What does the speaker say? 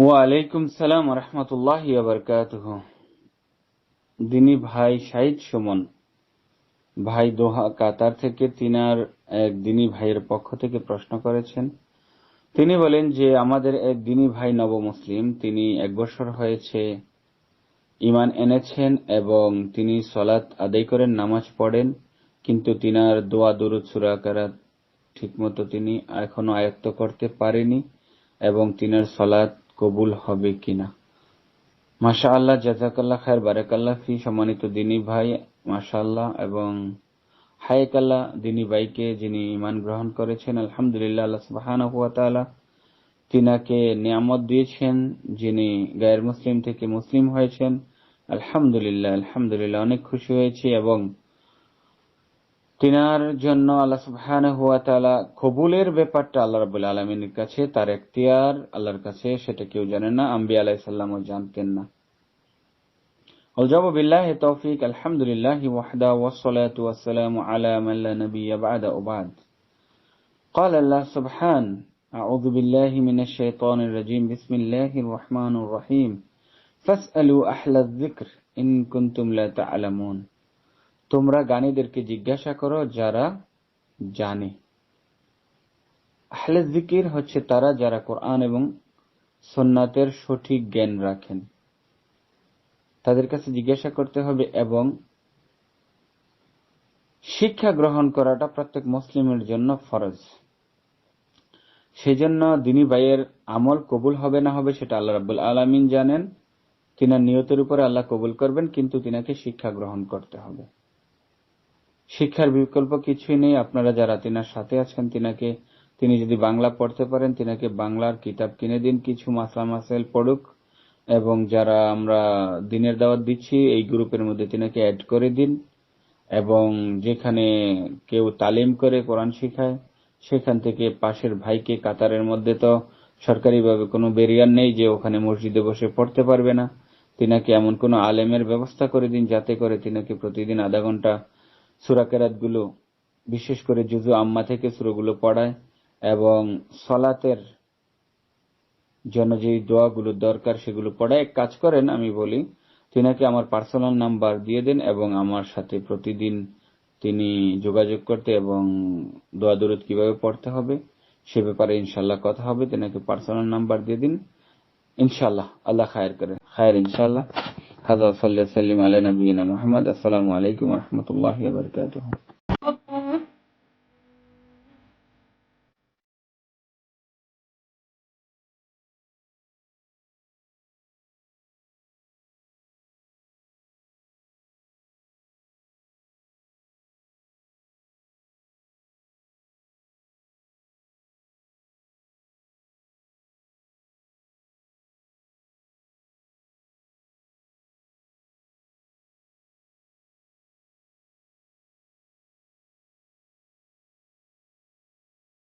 ওয়ালাইকুম সালাম রহমতুল্লাহ বরকাতুহ। দিনী ভাই শাহিদ সুমন, ভাই দোহা কাতার থেকে তিনার এক দিনী ভাইয়ের পক্ষ থেকে প্রশ্ন করেছেন। তিনি বলেন যে, আমাদের এক দিনী ভাই নব মুসলিম তিনি এক বছর হয়েছে ইমান এনেছেন এবং তিনি সলাৎ আদায় করেন নামাজ পড়েন, কিন্তু তিনার দোয়া, দুরুদ সুরাকারাত ঠিকমতো তিনি এখনও আয়ত্ত করতে পারেনি এবং তিনার সলাৎ কবুল হবে কিনা? মাশা আল্লাহ জাজাকাল্লাহ খায়ের বারাকাল্লাহ ফি, সম্মানিত দিনী ভাই মাশা আল্লাহ এবং হায়েকাল্লাহ দিনী ভাইকে যিনি ইমান গ্রহণ করেছেন, আলহামদুলিল্লাহ, আল্লাহ সুবাহান তিনাকে নিয়ামত দিয়েছেন, যিনি গায়ের মুসলিম থেকে মুসলিম হয়েছেন। আলহামদুলিল্লাহ আলহামদুলিল্লাহ, অনেক খুশি হয়েছি এবং তিনার জন্য আল্লাহ সুবহান হুয়া তালা কবুলের ব্যাপারটা আল্লাহ রাবুল আলমিনের কাছে তার এখতিয়ার আল্লাহর কাছে সেটা কেউ জানে না আম্বি আলাইসাল্লামও জানতেন না الجواب بالله التوفيق الحمد لله وحده والصلاة والسلام على من لا نبي بعد وبعد قال الله سبحانه أعوذ بالله من الشيطان الرجيم بسم الله الرحمن الرحيم فاسألوا أحلى الذكر إن كنتم لا تعلمون তোমরা গানীদেরকে জিজ্ঞাসা করো যারা জানে। আহলে জিকির হচ্ছে তারা যারা কোরআন এবং সন্ন্যাতের সঠিক জ্ঞান রাখেন। তাদের কাছে জিজ্ঞাসা করতে হবে এবং শিক্ষা গ্রহণ করাটা প্রত্যেক মুসলিমের জন্য ফরজ। সেই জন্য দিনী ভাইয়ের আমল কবুল হবে না হবে সেটা আল্লাহ রাবুল আলমিন জানেন। তিনার নিয়তের উপরে আল্লাহ কবুল করবেন, কিন্তু তিনাকে শিক্ষা গ্রহণ করতে হবে। শিক্ষার বিকল্প কিছুই নেই। আপনারা যারা তিনার সাথে আছেন, তিনাকে, তিনি যদি বাংলা পড়তে পারেন, তিনাকে বাংলার কিতাব কিনে দিন, কিছু মাসলা মাসাইল পড়ুক। এবং যারা আমরা দিনের দাওয়াত দিচ্ছি, এই গ্রুপের মধ্যে তিনাকে অ্যাড করে দিন। এবং যেখানে কেউ তালিম করে কোরআন শিখায়, সেখান থেকে পাশের ভাইকে কাতারের মধ্যে তো সরকারিভাবে কোনো বেরিয়ার নেই যে ওখানে মসজিদে বসে পড়তে পারবে না। তিনাকে এমন কোনো আলেমের ব্যবস্থা করে দিন, যাতে করে তিনাকে প্রতিদিন আধা ঘণ্টা সুরাকেরাতগুলো বিশেষ করে জুজু আম্মা থেকে সুরগুলো পড়ায় এবং সলাতের জন্য যে দোয়াগুলো দরকার সেগুলো পড়ায় এক কাজ করেন, আমি বলি তিনাকে আমার পার্সোনাল নাম্বার দিয়ে দেন এবং আমার সাথে প্রতিদিন তিনি যোগাযোগ করতে এবং দোয়া দরুদ কীভাবে পড়তে হবে সে ব্যাপারে ইনশাল্লাহ কথা হবে। তিনাকে পার্সোনাল নাম্বার দিয়ে দিন। ইনশাল্লাহ আল্লাহ খায়ের করে। খায়ের ইনশাল্লাহ هذا صلى وسلم على نبينا محمد. السلام عليكم ورحمة الله وبركاته.